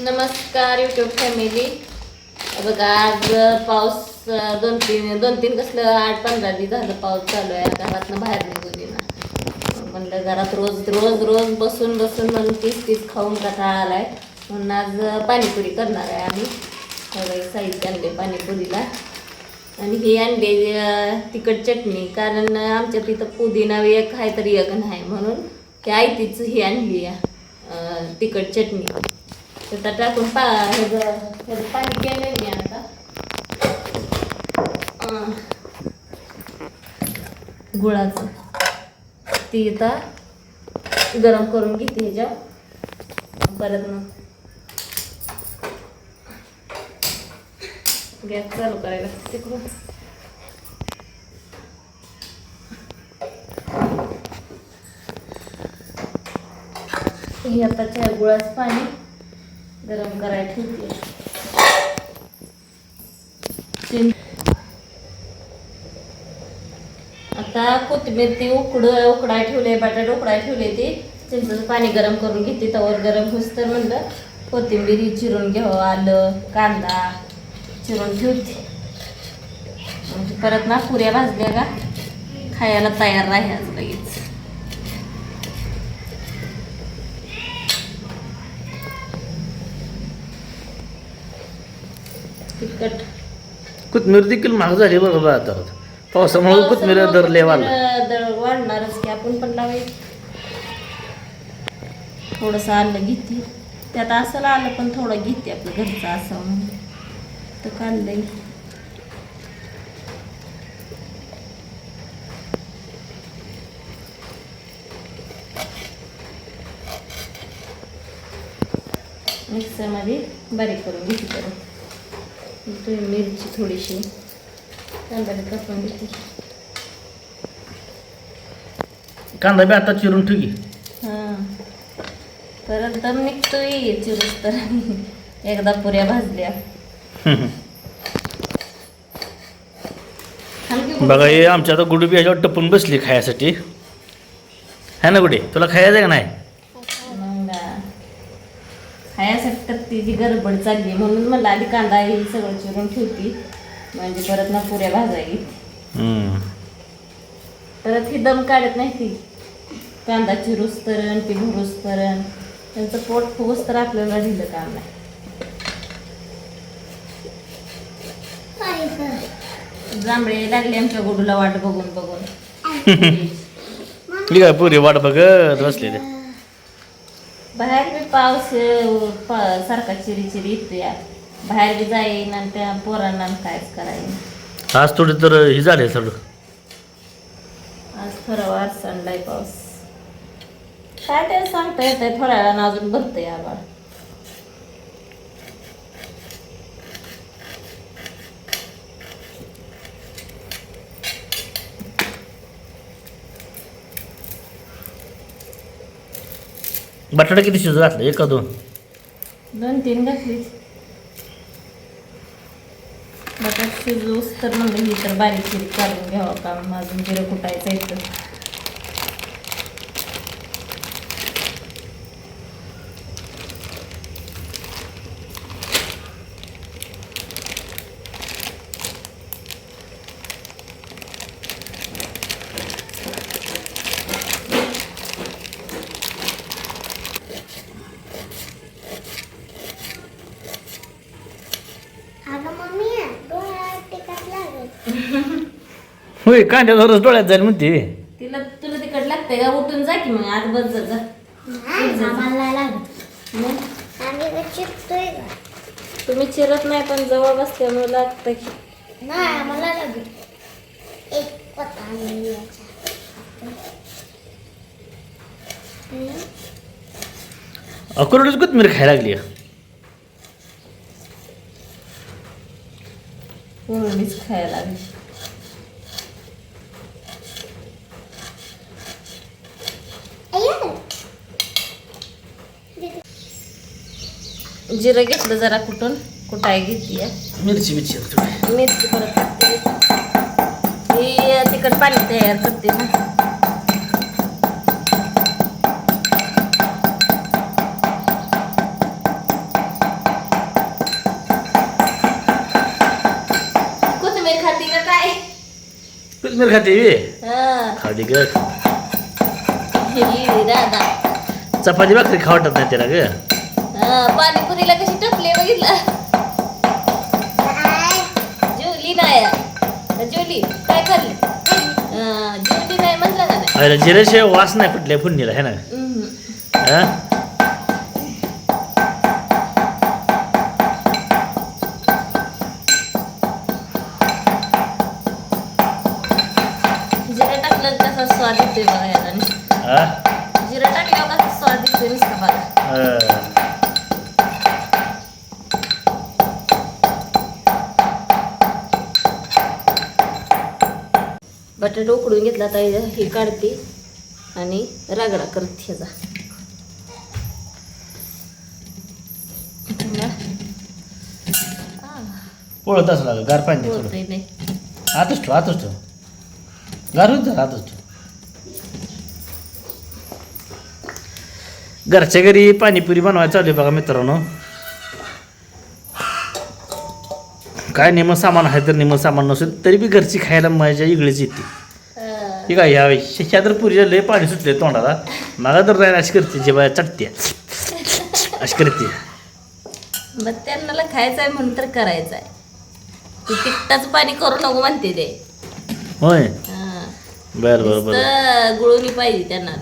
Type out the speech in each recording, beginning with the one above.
नमस्कार YouTube family बघा आज पाऊस दोन तीन दोन तीन कसलं आठ पंधरा दिवस झालं पाऊस चालू आहे. घरातनं बाहेर निघून ना म्हणलं घरात रोज रोज रोज बसून बसून म्हणून तीस तीस खाऊन राहता आला आहे म्हणून आज पाणीपुरी करणार आहे आम्ही. सगळे साहित्य आणले पाणीपुरीला. आणि ही आणले तिखट चटणी. कारण आमच्या तिथं पुदिना एक आहे तरी एक नाही म्हणून. ती आयतीच ही आणली अं, तिखट चटणी. तर टाकून पा हे ह्याचं पाणी केलं मी आता गुळाचं ती आता गरम करून घेते ह्याच्यावर परत मग गॅस चालू करायला तिकडून हे आता चहा गुळाचं पाणी गरम करायला ठेवते. चिं- आता कोथिंबीर ती उकड उकडाय ठेवले बटाटे उकडाय ठेवले ती. चिंचेचं पाणी गरम करून घेते तवर गरम होस तर म्हणलं कोथिंबीर चिरून घ्यावं आलं कांदा चिरून ठेवते. म्हणजे परत ना पुऱ्या भाजल्या का खायला तयार राहायचं लगेच. तिखट. कोथमीर देखील महाग झाली बरं बा आता. पावसामुळे कोथमीर दर लय वाढला दर वाढणारच की आपण पण लावायचं थोडंसं आलं घेते. त्यात असं आलं पण थोडं घेते आपलं घरचं असं म्हणून. तर काढलंय. मिक्सरमध्ये बारीक करून घेते परत. इथे मिरची थोडीशी. कांदा बी कापून घेते कांदा बी आता चिरून ठेवी हां. परत दम निघतोय चिरूस तर. एकदा पुऱ्या भाजल्या. बघा हे आमच्या आता गुडुबी याच्यावर टपून बसली खायासाठी. है ना गुडे? तुला खायचं आहे का नाही मग खायासाठी तर तिची गडबड चालली म्हणून म्हणलं आधी कांदा हे सगळं चिरून ठेवती. म्हणजे परत ना पुऱ्या भाजायची. परत ही दम काढत नाही ती. कांदा चिरूस तरण ती भरूस तरण. त्यांचं पोट फुगूस तर आपल्याला दिलं काम नाही. जांभळे लागले आमच्या गोडूला वाट बघून बघून. पुरी वाट बघत बसलेले. पाऊस पा- सारखा चिरी चिरी येतोय. बाहेर बी जाईन आणि त्या पोरांना आणि कायच करायचं आज थोडी तर हे झाले सगळं. आज खरं वार संडाय पाऊस. काय ते सांगता येत थोड्या वेळानं अजून भरतंय आभाळ. बटाटा किती शिजू घातलं? एक का दोन? दोन तीन घातलीच बटाट शिजूस तर मग ही तर बारीक चिरी काढून घ्यावं का अजून जिरं कुटायचं येतं होय कांद्याचा रस डोळ्यात जाईल म्हणते. तिला तुला तिकड लागतंय का? उठून जा की मग आत बस जा जा. नाही आम्हाला लागत. मग? आम्ही का चिपतोय का? तुम्ही चिरत नाही पण जवळ बसल्यामुळे लागतं की. नाही आम्हाला लागत. एक पत्ता आणून यायचा हम्म. अकोरडीच कोथमीर खायला लागली कोरडीच खायला लागली. जिरं घेतलं जरा कुठून? कुठाय घेतली मिरची मिरची मिरची परत टाकते. ही तिखट पाणी तयार करते ना. कोथमीर खाते खाली ग चपाती भाकरी खावटत नाही त्याला ग. पाणीपुरीला कशी टपले बघितलं? जेवली नाही जेवली काय खाल्ली? जेवली नाही म्हणलं का नाही? वास नाही कुठल्या फोडणीला है ना. बटाटा उकडून घेतला तर हे काढते आणि रगडा करते ह्याचा. पोळत असं लागलं गार पाणी थोडं. नाही आतच ठेव आतच ठेव. गार होत जरा आतच ठेव. घरच्या घरी पाणीपुरी बनवायला चालू आहे बघा मित्रांनो. काय नेमं सामान आहे तर नेमं सामान नसेल तरी बी घरची खायला मजा वेगळीच येते. ठीक आहे यावेळी शेषा तर पुरीच्या लय पाणी सुटले तोंडाला. मला तर राहील अशी करते जेव्हा चटते अशी करते. मग त्यांना खायचं आहे म्हणून तर करायचं आहे ती तिखटाचं पाणी करू नको म्हणते ते. होय. बरं बरं बरं. नुसतं गुळवणी पाहिजे त्यांना.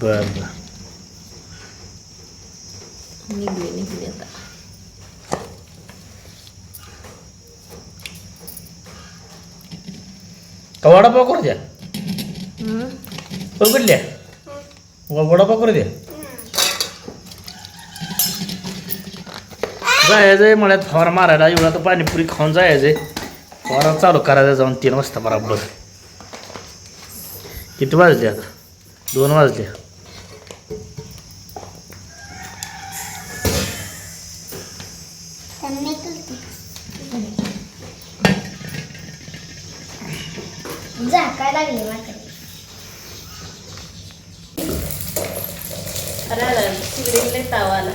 बरं बरं. निघली निघली आता. का वडापाव करू द्या? हम्म. पकडल्या व- वडापाव करू द्या. जायचंय मळ्यात फवारा मारायला. एवढा तर पाणीपुरी खाऊन जायचंय फवारा चालू करायचा जाऊन तीन वाजता बराबर. किती वाजले आता? दोन वाजले. त्यांनी करते झाकाय लागली शिगडीले तावाला.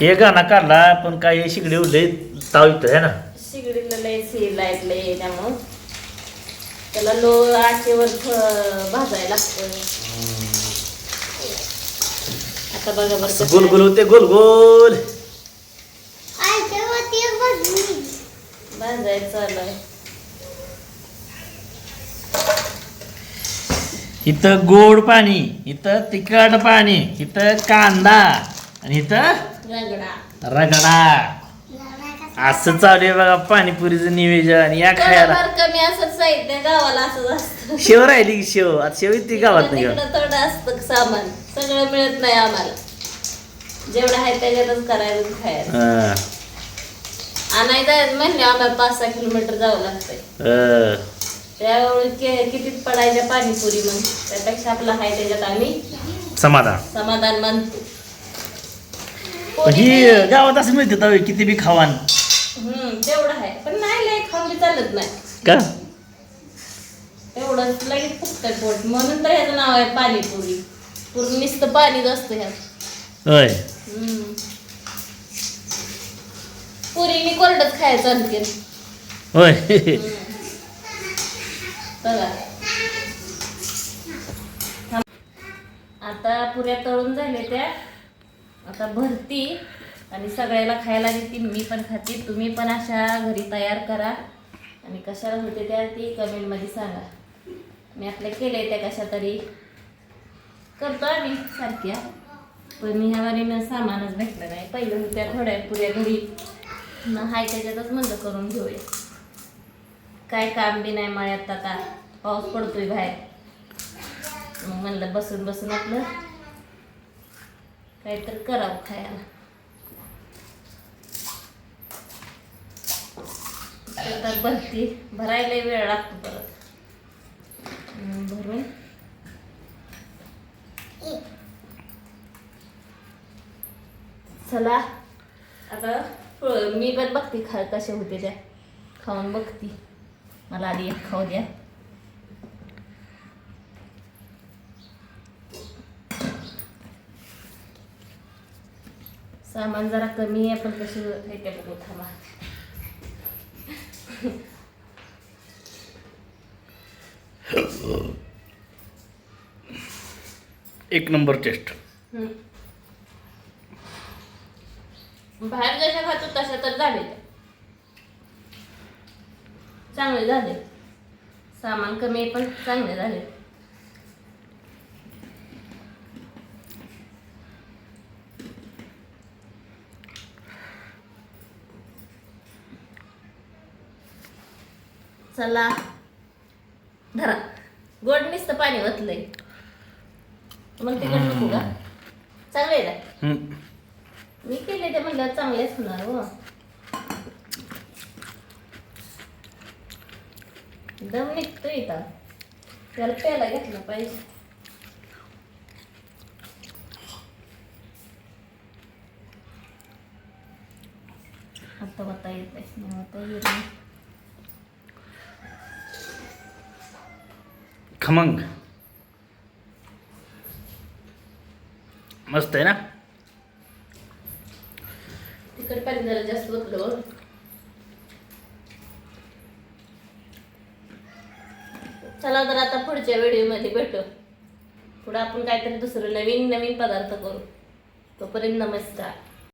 हे गाणं काढला पण काय हे शिगडी लय ताव येतं है ना? शिगडीला लय सी लाइट लय त्यामुळं त्याला लो आचेवर थ- भाजायला लागतं आता बघा बरं गोल गोल होते गोल गोल. भाजायचं चालू आहे. इथं गोड पाणी इथं तिखट पाणी इथं कांदा आणि इथं रगडा. रगडा. असं चालू आहे बघा पाणीपुरीचं निवेदन या खायला. थोडंफार कमी असं साहित्य गावाला असंच असतं. शेव राहिली की शेव आता शेव ती गावात नाही तिकडं थोडं असतं सामान. सगळं मिळत नाही आम्हाला. जेवढं आहे त्याच्यातच करायला खायला हा. आणायचं म्हणले आम्हाला पाच सहा किलोमीटर जावं लागतंय. अं. त्यावेळी के- कितीत पडायच्या पाणीपुरी मग? त्यापेक्षा आपलं आहे त्याच्यात आम्ही समाधान. समाधान मानतो. पण ही गावात असं मिळते तवे किती बी खावान. हम्म तेवढं आहे पण नाही लय खाऊन चालत नाही. का? एवढंच लगेच फुकतंय पोट. म्हणून तर ह्याचं नाव आहे पाणीपुरी. पूर्ण नुसतं पाणीच असतं ह्यात. होय. हम्म. पुरीनी कोरडच खायचं आणखीन. होय. बघा. आता पुऱ्या तळून झाले त्या. आता भरती आणि सगळ्याला खायला देतील. मी पण खाते. तुम्ही पण अशा घरी तयार करा. आणि कशाला होते त्या ती कमेंटमध्ये सांगा. मी आपल्या केले त्या कशा तरी. करतो आम्ही सारख्या. पण ह्या वारीनं सामानच भेटलं नाही. पहिलं होत्या थोड्या पुऱ्या घरी हाय त्याच्यातच म्हणलं करून घेऊया. काय काम बी नाही मळ्यात आता पाऊस पडतोय बाहेर. मग म्हणलं बसून बसून आपलं काहीतरी करावं खायला. आता भरती. भरायला वेळ लागतो परत. भरून. चला. आता मी पण बघते खा कशा होते त्या खाऊन बघते. मला आधी एक खाऊ द्या. सामान जरा कमी आहे पण कशी येते बघू थांबा. एक नंबर टेस्ट. बाहेर जशा तशा तर झाले. चांगले झाले. सामान कमी आहे पण चांगले झाले. चला. धरा. गोड नुसतं पाणी ओतलंय. मग ते नको का? चांगले आहे का हम्म. मी केले ते म्हणलं चांगलेच होणार हो. दम निघतो इथं. त्याला प्यायला घेतलं पाहिजे. आता होता येत आहे येत नाही खमंग. मस्त आहे ना? तिकड पाणी जरा जास्त बघलं चला तर आता पुढच्या व्हिडिओमध्ये भेटू. पुढं आपण काहीतरी दुसरं नवीन नवीन पदार्थ करू. तोपर्यंत नमस्कार.